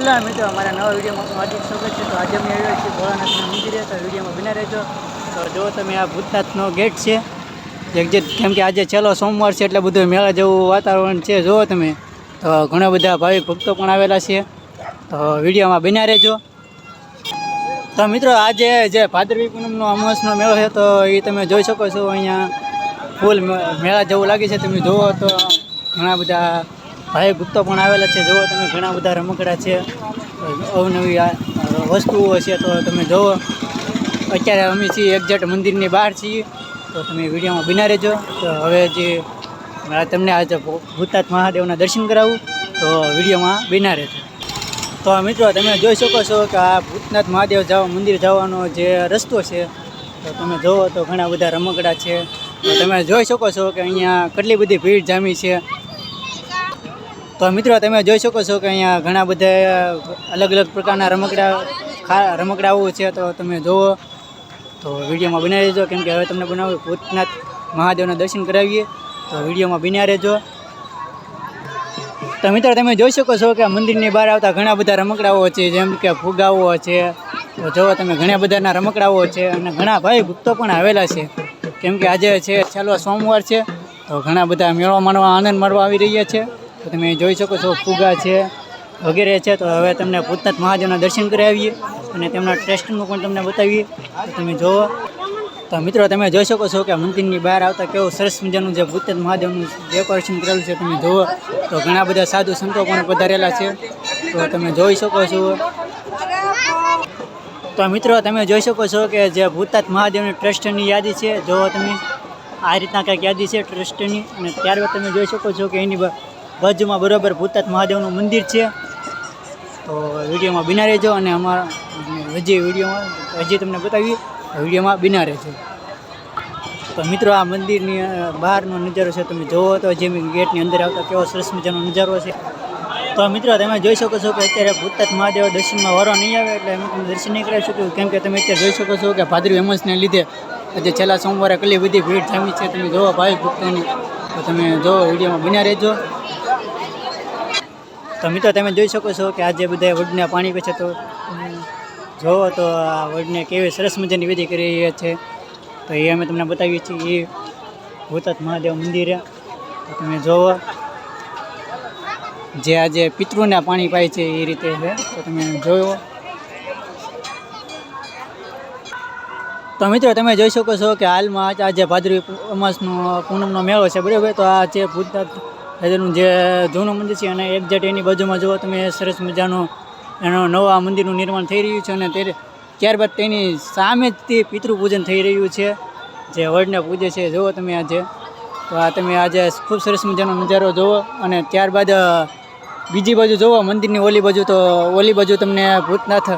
Hello મિત્રો, અમારા નવા વિડીયોમાં હાર્દિક સ્વાગત છે. તો આજે અમે આવ્યા છીએ ભોળાનાથના મંદિરે. તો વિડીયોમાં બિના રહેજો. તો જો તમે આ ભૂતનાથનો ગેટ છે એક્ઝેક્ટ કેમ કે આજે છેલ્લો સોમવાર છે એટલે બધું મેળા જેવું વાતાવરણ છે જુઓ તમે. તો ઘણા બધા ભાવિક ભક્તો પણ આવેલા છે. તો વિડીયોમાં બિના રહેજો. તો મિત્રો, આજે જે ભાદરવી પૂનમનો અમાસનો મેળો છે, તો એ તમે જોઈ શકો છો અહીંયા. ફૂલ મેળા જેવું લાગે છે. તમે જુઓ તો ઘણા બધા ભાઈ ગુપ્તો પણ આવેલા છે. જુઓ તમે ઘણા બધા રમકડા છે. અવનવી વસ્તુઓ છે તો તમે જુઓ. અત્યારે અમે છીએ એક્ઝેક્ટ મંદિરની બહાર છીએ. તો તમે વિડીયોમાં બિના રહેજો. તો હવે જે તમને આજે ભૂતાત મહાદેવના દર્શન કરાવું. તો વિડીયોમાં બિના રહેજો. તો મિત્રો તમે જોઈ શકો છો કે આ ભૂતનાથ મહાદેવ જવા મંદિર જવાનો જે રસ્તો છે, તો તમે જુઓ તો ઘણા બધા રમકડા છે. તમે જોઈ શકો છો કે અહીંયા કેટલી બધી ભીડ જામી છે. તો મિત્રો, તમે જોઈ શકો છો કે અહીંયા ઘણા બધા અલગ અલગ પ્રકારના રમકડા રમકડાઓ છે, તો તમે જુઓ તો વિડીયોમાં બનાવી રહેજો કેમ કે હવે તમને બનાવ્યું ભૂતનાથ મહાદેવના દર્શન કરાવીએ. તો વિડીયોમાં બિના રહેજો. તો મિત્રો, તમે જોઈ શકો છો કે મંદિરની બહાર આવતા ઘણા બધા રમકડાઓ છે, જેમ કે ફુગાઓ છે. તો જુઓ તમે, ઘણા બધાના રમકડાઓ છે અને ઘણા ભાઈ ભક્તો પણ આવેલા છે. કેમ કે આજે છે, છેલ્લો સોમવાર છે, તો ઘણા બધા મેળો માણવા, આનંદ માણવા આવી રહ્યા છે. તો તમે જોઈ શકો છો ફુગા છે, વગેરે છે. તો હવે તમને ભૂતનાથ મહાદેવના દર્શન કરાવીએ અને તેમના ટ્રસ્ટનું પણ તમને બતાવીએ. તો તમે જુઓ તો મિત્રો, તમે જોઈ શકો છો કે મંદિરની બહાર આવતા કેવું સરસ મજાનું જે ભૂતનાથ મહાદેવનું ડેકોરેશન કરેલું છે, તમે જુઓ તો ઘણા બધા સાધુ સંતો પણ પધારેલા છે. તો તમે જોઈ શકો છો. તો મિત્રો, તમે જોઈ શકો છો કે જે ભૂતનાથ મહાદેવની ટ્રસ્ટની યાદી છે જો તમે. આ રીતના કંઈક યાદી છે ટ્રસ્ટની અને ત્યારબાદ તમે જોઈ શકો છો કે એની બાજુમાં બરાબર ભૂતાત મહાદેવનું મંદિર છે. તો વિડીયોમાં બિના રહેજો અને અમારા હજી વિડીયોમાં, હજી તમને બતાવીએ, વિડીયોમાં બિના રહેજો. તો મિત્રો, આ મંદિરની બહારનો નજારો છે, તમે જોવો તો જેમ ગેટની અંદર આવતા કેવો સરસ મજાનો નજારો છે. તો મિત્રો, તમે જોઈ શકો છો કે અત્યારે ભૂતનાથ મહાદેવ દર્શનમાં વારો નહીં આવે એટલે અમે તમને દર્શન નહીં કરાવી શકું કેમ કે તમે અત્યારે જોઈ શકો છો કે ભાદરવી એમસને લીધે આજે છેલ્લા સોમવારે કેટલી બધી ભીડ જામી છે. તમે જોવો ભાઈ ભક્તોની. તો તમે જોવો વિડીયોમાં બિના રહેજો. તો મિત્રો, તમે જોઈ શકો છો કે આજે બધા વડને પાણી પીછે તો જોવો તો આ વડને કેવી સરસ મજાની વિધિ કરી રહ્યા છે. તો એ અમે તમને બતાવીએ છીએ. એ ભૂતત મહાદેવ મંદિરે, તો તમે જોવો. જે આજે પિતૃને પાણી પાય છે એ રીતે છે, તો તમે જોયો તો મિત્રો, તમે જોઈ શકો છો કે હાલમાં આજે ભાદરવી અમાસનો પૂનમનો મેળો છે, બરાબર? તો આ જે ભૂતનાથ મહાદેવનું જે જૂનું મંદિર છે અને એક્ઝેક્ટ એની બાજુમાં જુઓ તમે, સરસ મજાનું એનું નવા મંદિરનું નિર્માણ થઈ રહ્યું છે અને તે ત્યારબાદ તેની સામે જ તે પિતૃ પૂજન થઈ રહ્યું છે, જે વડને પૂજે છે. જુઓ તમે આજે. તો આ તમે આજે ખૂબ સરસ મજાનો નજારો જુઓ અને ત્યારબાદ બીજી બાજુ જુઓ, મંદિરની ઓલી બાજુ તો ઓલી બાજુ તમને ભૂતનાથ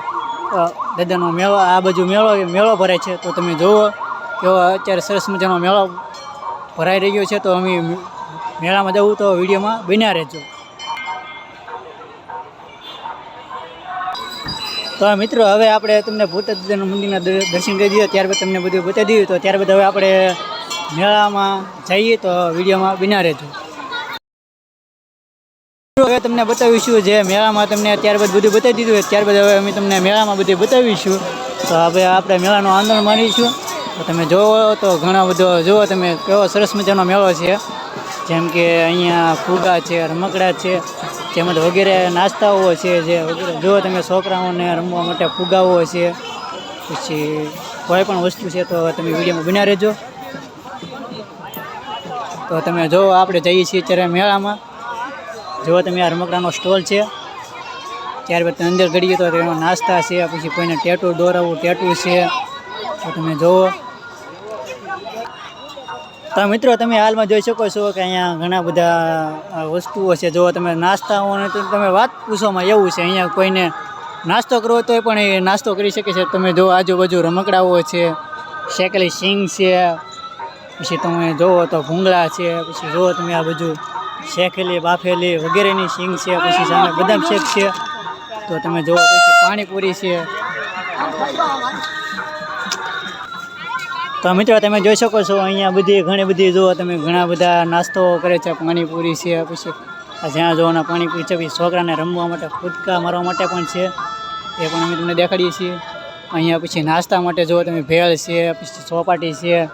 દાદાનો મેળો, આ બાજુ મેળો મેળો ભરાય છે. તો તમે જુઓ કેવો અત્યારે સરસ મજાનો મેળો ભરાઈ રહ્યો છે. તો અમે મેળામાં જવું તો વિડીયોમાં બન્યા રહેજો. તો મિત્રો, હવે આપણે તમને ભૂતદાદાના મંદિરના દર્શન કરી દઈએ ત્યારબાદ તમને બધું બતાવી દઈએ તો ત્યારબાદ હવે આપણે મેળામાં જઈએ તો વિડીયોમાં બિના રહેજો. હવે તમને બતાવીશું જે મેળામાં તમને ત્યારબાદ બધું બતાવી દીધું ત્યારબાદ હવે અમે તમને મેળામાં બધું બતાવીશું. તો હવે આપણે મેળાનો આનંદ માણીશું. તમે જોવો તો ઘણા બધો જુઓ તમે, કેવો સરસ મજાનો મેળો છે. જેમ કે અહીંયા ફુગા છે, રમકડા છે, તેમજ વગેરે નાસ્તાઓ છે જે વગેરે. જો તમે છોકરાઓને રમવા માટે ફુગાઓ છે, પછી કોઈ પણ વસ્તુ છે, તો તમે વિડીયોમાં બન્યા રહેજો. તો તમે જો આપણે જઈએ છીએ અત્યારે મેળામાં. જુઓ તમે આ રમકડાનો સ્ટોલ છે ત્યારબાદ તમે અંદર ગળીએ તો એમાં નાસ્તા છે, પછી કોઈને ટેટુ દોરાવું, ટેટુ છે. તો તમે જુઓ. તો મિત્રો, તમે હાલમાં જોઈ શકો છો કે અહીંયા ઘણા બધા વસ્તુઓ છે. જો તમે નાસ્તાઓને તો તમે વાત પૂછવામાં એવું છે, અહીંયા કોઈને નાસ્તો કરવો તો પણ એ નાસ્તો કરી શકે છે. તમે જો આજુબાજુ રમકડાઓ છે શેકલી સિંગ છે, પછી તમે જુઓ તો ભૂંગળા છે, પછી જુઓ તમે આ બધું શેકેલી, બાફેલી વગેરેની સિંગ છે, પછી સામે બદામ શેક છે, તો તમે જુઓ પછી પાણીપુરી છે. તો મિત્રો, તમે જોઈ શકો છો, અહીંયા બધી ઘણી બધી જુઓ તમે, ઘણા બધા નાસ્તો કરે છે, પાણીપુરી છે, પછી જ્યાં જોવાના પાણીપુરી છે, પછી છોકરાને રમવા માટે, કૂદકા મારવા માટે પણ છે, એ પણ અમે તમને દેખાડીએ છીએ. અહીંયા પછી નાસ્તા માટે જુઓ તમે, ભેળ છે, પછી ચોપાટી છે,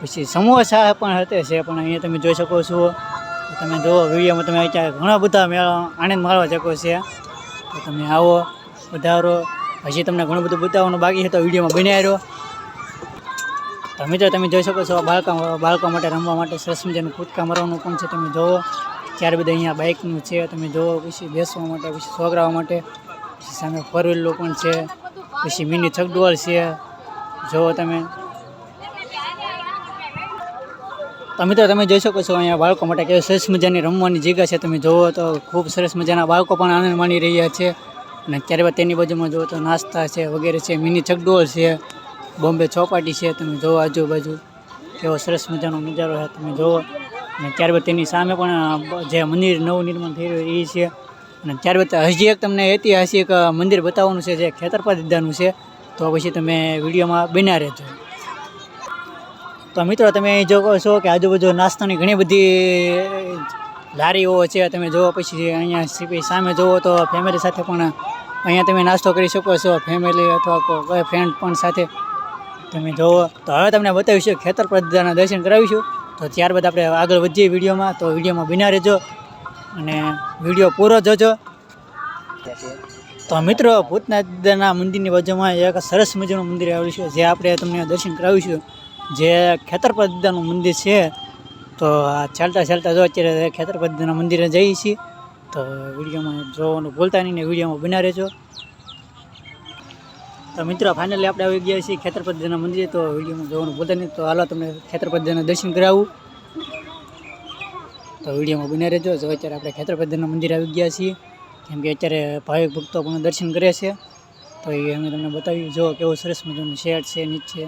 પછી સમોસા પણ હતે છે, પણ અહીંયા તમે જોઈ શકો છો. તમે જુઓ, વિડીયોમાં તમે અત્યારે ઘણા બધા મેળા આનંદ માણવા શકો છે. તો તમે આવો, વધારો. હજી તમને ઘણું બધું બતાવવાનું બાકી છે, તો વિડીયોમાં બન્યા રહ્યો તો મિત્રો, તમે જોઈ શકો છો, બાળકો બાળકો માટે રમવા માટે સરસ મજાનું કૂદકા મારવાનું પણ છે. તમે જુઓ ત્યાર બધા અહીંયા બાઇકનું છે. તમે જુઓ, પછી બેસવા માટે, પછી છોકરાવા માટે, પછી સામે ફોર વ્હીલર પણ છે. પછી મિની ચકડોળ છે. જુઓ તમે. તો મિત્રો, તમે જોઈ શકો છો, અહીંયા બાળકો માટે કેવી સરસ મજાની રમવાની જગ્યા છે. તમે જુઓ તો ખૂબ સરસ મજાના બાળકો પણ આનંદ માણી રહ્યા છે. અને ત્યારબાદ તેની બાજુમાં જુઓ તો નાસ્તા છે વગેરે છે. મિની ચકડોળ છે. બોમ્બે ચોપાટી છે, તમે જુઓ આજુબાજુ. કેવો સરસ મજાનો નજારો છે, તમે જુઓ. અને ત્યારબાદ તેની સામે પણ જે મંદિર નવું નિર્માણ થઈ રહ્યું એ છે. અને ત્યારબાદ હજી એક તમને ઐતિહાસિક મંદિર બતાવવાનું છે, જે ખેતરપા દીદાનું છે. તો પછી તમે વિડીયોમાં બન્યા રહેજો. તો મિત્રો, તમે અહીં જોવો છો કે આજુબાજુ નાસ્તાની ઘણી બધી લારીઓ છે, તમે જુઓ. પછી અહીંયા સામે જુઓ તો ફેમિલી સાથે પણ અહીંયા તમે નાસ્તો કરી શકો છો. ફેમિલી અથવા કોઈ ફ્રેન્ડ પણ સાથે તમે જુઓ તો હવે તમને બતાવીશું ખેતર પ્રદાના દર્શન કરાવીશું. તો ત્યારબાદ આપણે આગળ વધીએ વિડીયોમાં. તો વિડીયોમાં બિના રહેજો અને વીડિયો પૂરો જોજો. તો મિત્રો, ભૂતનાથના મંદિરની બાજુમાં એક સરસ મજાનું મંદિર આવેલું છે, જે આપણે તમને દર્શન કરાવીશું. જે ખેતરપદ દાદાનું મંદિર છે. તો ચાલતા ચાલતા જો અત્યારે ખેતરપદ દાદાના મંદિરે જઈએ છીએ. તો વિડીયોમાં જોવાનું ભૂલતા નહીં ને વિડીયોમાં બના રહેજો. તો મિત્રો ફાઇનલી આપણે આવી ગયા છીએ ખેતરપદ દાદાના મંદિરે. તો વિડીયોમાં જોવાનું ભૂલતા નહીં. તો હાલો તમને ખેતરપદ દાદાના દર્શન કરાવું. તો વિડીયોમાં બના રહેજો. જો અત્યારે આપણે ખેતરપદ દાદાના મંદિરે આવી ગયા છીએ, કેમ કે અત્યારે ભાવિક ભક્તો પણ દર્શન કરે છે. તો એ અમે તમને બતાવ્યું. જો કેવું સરસ મજાનું શેડ છે, નીચે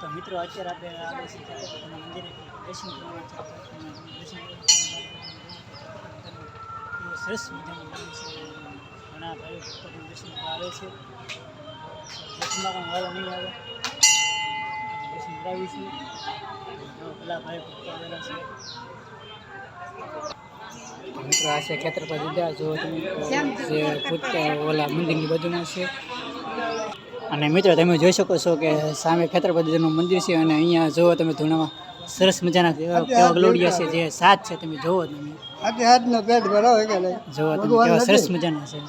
તો મિત્રો, અત્યારે આપણે આવે છે ખેતરપતિના મંદિરે દર્શન કરવા છે. આપણે દર્શન કેવું સરસ મજાનું મંદિર છે. ઘણા ભાવિક ભક્તો પણ દર્શન કરવા આવે છે. દર્શનમાં પણ વારો નહીં આવે. દર્શન કરાવીશું પેલા ભાઈ ભક્તો આવેલા છે. મિત્રો આ છે ખેતરપા દીદા જો તમે જે ઓલા મંદિરની બાજુમાં છે. અને મિત્રો તમે જોઈ શકો છો કે સામે ખેતરપતિનું મંદિર છે અને અહીંયા જુઓ તમે ધૂણામાં. સરસ મજાના કેવા ગલોડિયા છે જે સાત છે તમે જુઓ તમે. જુઓ તમે કેવા સરસ મજાના છે.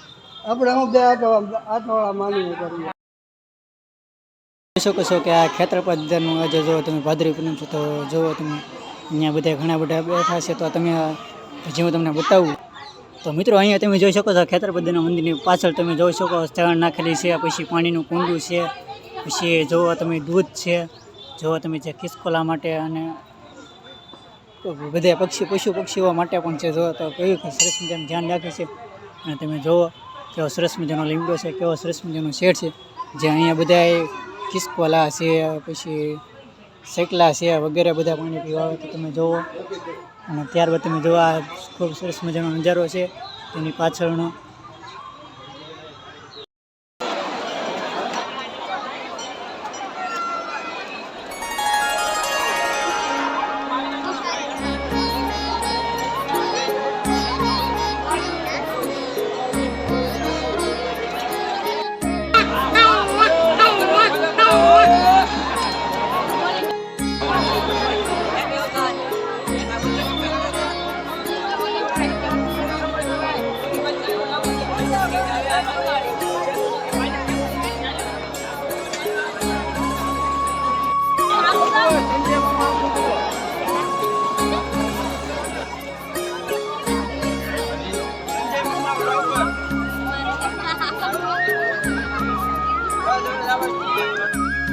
આપણે હું બે આટો આટોળા માનીએ કરીએ. શકો છો કે આ ખેતરપદનું આજે જો તમે ભાદરી પૂનમ છો, તો જુઓ તમે અહીંયા બધા ઘણા બધા બેઠા છે, તો તમે હજી હું તમને બતાવું, તો મિત્રો અહીંયા તમે જોઈ શકો છો ખેતરપદના મંદિરની પાછળ તમે જોઈ શકો સ્થળ નાખેલી છે, પછી પાણીનું કુંડું છે, પછી જુઓ તમે દૂધ છે જુઓ તમે જે ખિસકોલા માટે અને બધા પક્ષી પશુ પક્ષીઓ માટે પણ છે જુઓ તો કેવું સરસ મજાનું ધ્યાન રાખે છે. અને તમે જુઓ કેવો સરસ મજાનો લીમડો છે, કેવો સરસ મજાનો શેડ છે. જે અહીંયા બધા ખિસકોલા છે, પછી શેકલા છે, વગેરે બધા પાણી પીવા આવે તો તમે જુઓ. અને ત્યારબાદ તમે જુઓ ખૂબ સરસ મજાનો નજારો છે. તેની પાછળનો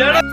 やろ